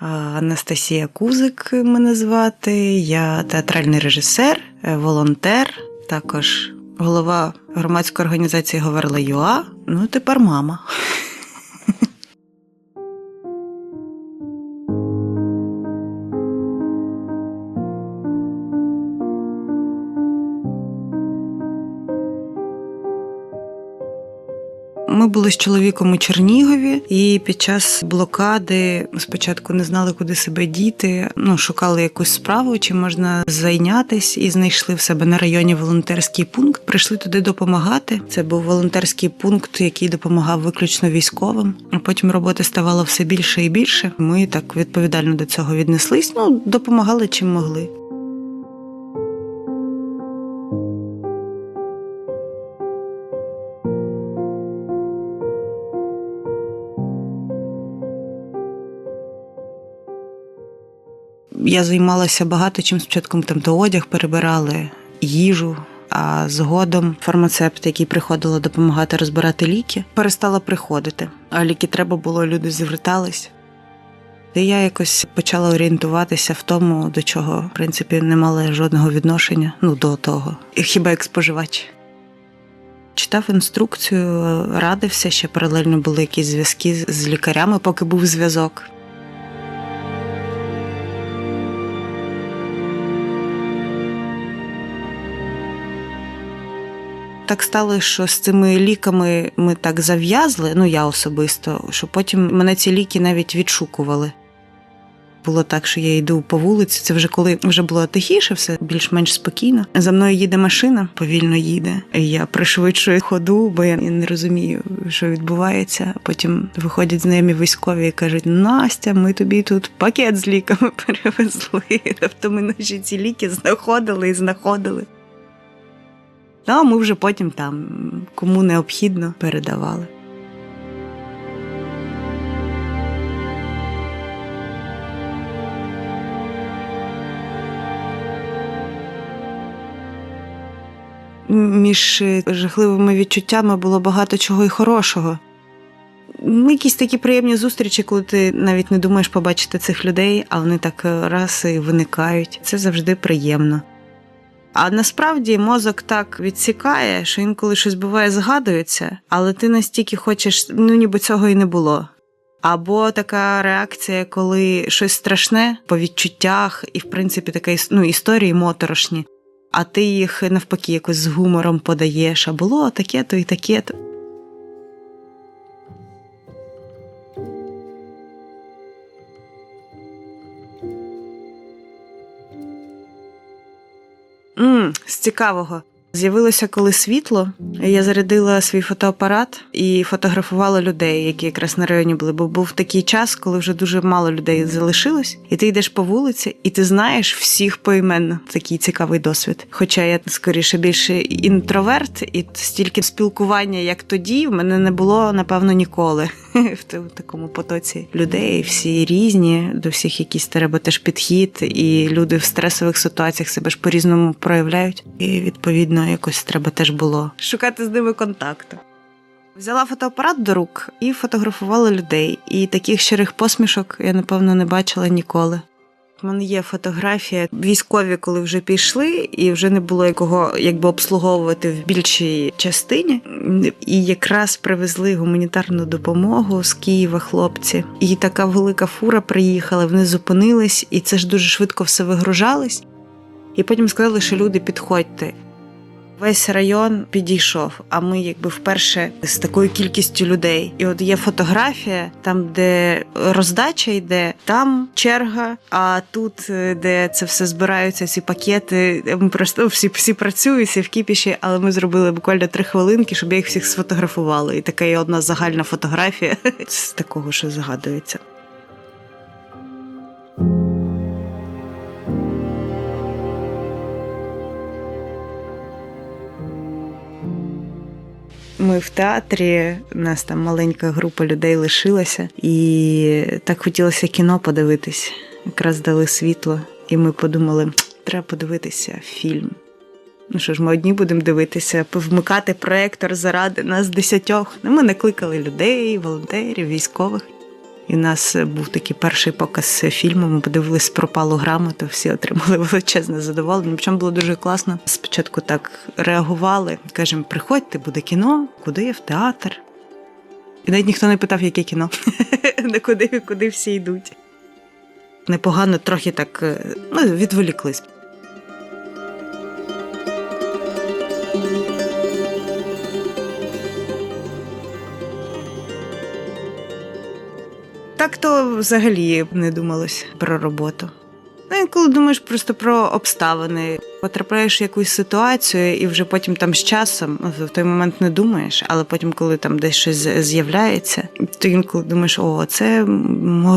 Анастасія Кузик мене звати. Я театральний режисер, е, волонтер, також голова громадської організації Говорила ЮА. Ну, тепер мама. Ми були з чоловіком у Чернігові, і під час блокади спочатку не знали, куди себе діти. Ну, шукали якусь справу, чи можна зайнятись, і знайшли в себе на районі волонтерський пункт. Прийшли туди допомагати. Це був волонтерський пункт, який допомагав виключно військовим. А потім роботи ставало все більше і більше. Ми так відповідально до цього віднеслись. Ну, допомагали чим могли. Я займалася багато чим спочатку там то одяг перебирали, їжу. А згодом фармацепт, який приходила допомагати розбирати ліки, перестала приходити. А ліки треба було, люди звертались. І я якось почала орієнтуватися в тому, до чого, в принципі, не мала жодного відношення, ну до того, хіба як споживач. Читав інструкцію, радився, ще паралельно були якісь зв'язки з лікарями, поки був зв'язок. Так стало, що з цими ліками ми так зав'язли, ну я особисто, що потім мене ці ліки навіть відшукували. Було так, що я йду по вулиці. Це вже коли вже було тихіше, все більш-менш спокійно. За мною їде машина, повільно їде. Я пришвидшую ходу, бо я не розумію, що відбувається. Потім виходять з ними військові і кажуть: Настя, ми тобі тут пакет з ліками перевезли. Тобто ми наші ці ліки знаходили і знаходили. Ну, а ми вже потім там кому необхідно передавали. Між жахливими відчуттями було багато чого і хорошого. Ну, Якісь такі приємні зустрічі, коли ти навіть не думаєш побачити цих людей, а вони так раз і виникають. Це завжди приємно. А насправді мозок так відсікає, що інколи щось буває, згадується, але ти настільки хочеш, ну ніби цього і не було. Або така реакція, коли щось страшне по відчуттях, і, в принципі, таке ну, історії моторошні, а ти їх навпаки якось з гумором подаєш, а було таке-то і таке-то. З цікавого. З'явилося коли світло. Я зарядила свій фотоапарат і фотографувала людей, які якраз на районі були. Бо був такий час, коли вже дуже мало людей залишилось, і ти йдеш по вулиці, і ти знаєш всіх поіменно. Такий цікавий досвід. Хоча я скоріше більше інтроверт, і стільки спілкування, як тоді, в мене не було напевно ніколи в такому потоці людей. Всі різні, до всіх якийсь треба теж підхід, і люди в стресових ситуаціях себе ж по-різному проявляють. І відповідно якось треба теж було шукати з ними контакту. Взяла фотоапарат до рук і фотографувала людей. І таких щирих посмішок я, напевно, не бачила ніколи. У мене є фотографія. Військові, коли вже пішли, і вже не було якого якби обслуговувати в більшій частині. І якраз привезли гуманітарну допомогу з Києва хлопці. І така велика фура приїхала, вони зупинились, і це ж дуже швидко все вигружалось. І потім сказали, що люди підходьте. Весь район підійшов, а ми якби вперше з такою кількістю людей. І от є фотографія, там, де роздача йде, там черга. А тут, де це все збираються, ці пакети, ми просто всі всі працюють, всі в кіпіші, але ми зробили буквально три хвилинки, щоб я їх всіх сфотографувала. І така є одна загальна фотографія з такого, що згадується. Ми в театрі, у нас там маленька група людей лишилася, і так хотілося кіно подивитись. Якраз дали світло, і ми подумали, треба подивитися фільм. Ну що ж, ми одні будемо дивитися, вмикати проектор заради нас десятьох. Ну, Ми накликали людей, волонтерів, військових. І в нас був такий перший показ фільму. Ми подивились пропалу грамоту, всі отримали величезне задоволення. Причому було дуже класно. Спочатку так реагували. Кажемо, приходьте, буде кіно, куди в театр. І навіть ніхто не питав, яке кіно, не куди, куди всі йдуть. Непогано трохи так е, ну, відволіклись. Так то взагалі не думалось про роботу. Ну, і коли думаєш просто про обставини, потрапляєш в якусь ситуацію, і вже потім там з часом ну, в той момент не думаєш, але потім, коли там десь щось з'являється, то інколи думаєш, о, це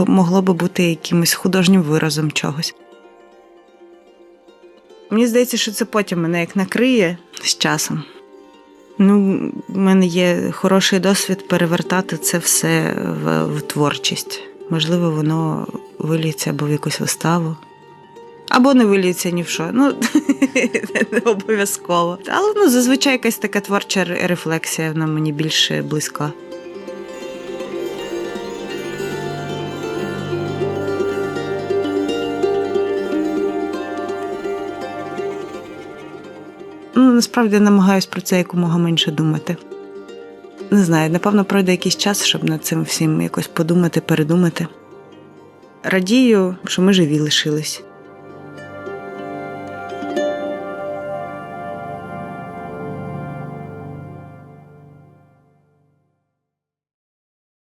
могло би бути якимось художнім виразом чогось. Мені здається, що це потім мене як накриє з часом. Ну, в мене є хороший досвід перевертати це все в, в творчість. Можливо, воно виліться або в якусь виставу, або не виліться ні в що. Ну, не обов'язково. Але ну, зазвичай якась така творча рефлексія вона мені більше близька. Насправді намагаюсь про це якомога менше думати. Не знаю, напевно, пройде якийсь час, щоб над цим всім якось подумати, передумати. Радію, що ми живі лишились.